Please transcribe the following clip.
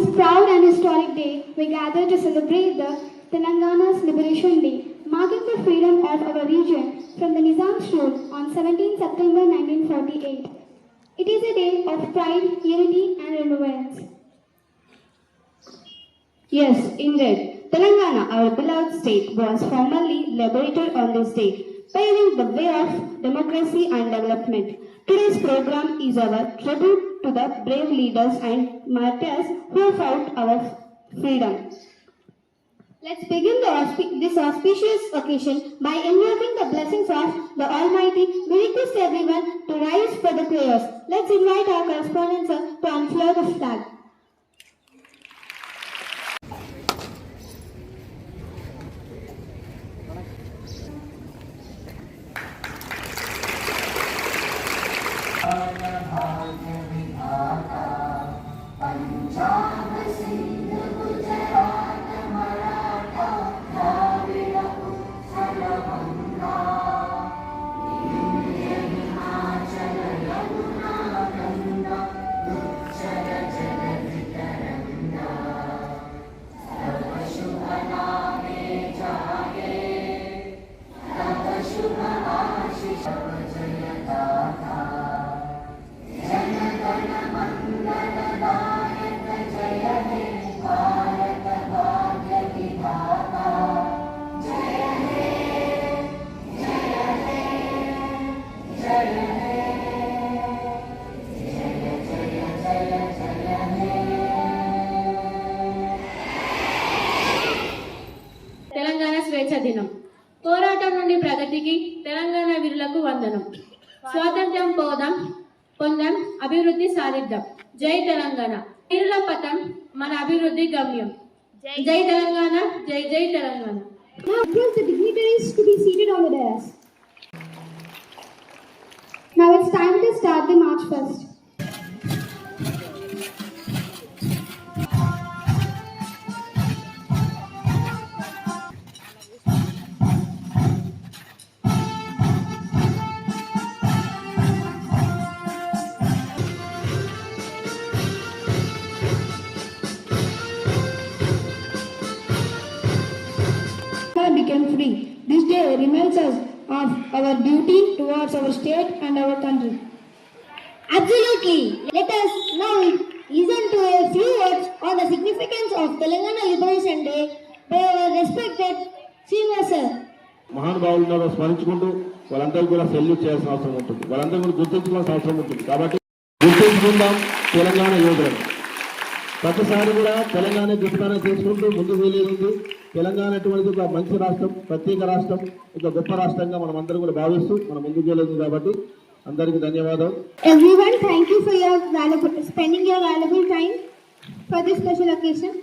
this proud and historic day, we gather to celebrate the Telangana's Liberation Day, marking the freedom of our region from the Nizam's rule on 17 September 1948. It is a day of pride, unity, and remembrance. Yes, indeed. Telangana, our beloved state, was formally liberated on this day, paving the way of democracy and development. Today's program is our tribute to the brave leaders and martyrs who fought our freedom. Let's begin this auspicious occasion by invoking the blessings of the Almighty. We request everyone to rise for the prayers. Let's invite our correspondent uh, to unfurl the flag. పోరాటం నుండి ప్రగతికి తెలంగాణ వీరులకు వందనం స్వాతంత్ర్యం పోదాం పొందాం అభివృద్ధి సాధిద్దాం జై తెలంగాణ వీరుల పథం మన అభివృద్ధి గమ్యం జై తెలంగాణ జై జై Telangana Now request the dignitaries to be seated on the dais. Now it's time to start the march first. Became free. This day reminds us of our duty towards our state and our country. Absolutely. Let us now listen to a few words on the significance of Telangana Liberation Day by our respected senior sir. మహానుభావులు ఉన్నారో స్మరించుకుంటూ వాళ్ళందరూ కూడా salute చేయాల్సిన అవసరం ఉంటుంది వాళ్ళందరూ కూడా గుర్తించుకోవాల్సిన అవసరం ఉంటుంది కాబట్టి గుర్తించుకుందాం తెలంగాణ యోధులను ప్రతిసారి కూడా తెలంగాణ గొప్పతనం చేసుకుంటూ ముందుకు వెళ్ళేది తెలంగాణ అటువంటిది ఒక మంచి రాష్ట్రం ప్రత్యేక రాష్ట్రం ఒక గొప్ప రాష్ట్రంగా మనం అందరూ కూడా భావిస్తూ మన మనం ముందుకెళ్ళదు కాబట్టి అందరికీ ధన్యవాదం everyone thank you for your valuable spending your valuable time for this special occasion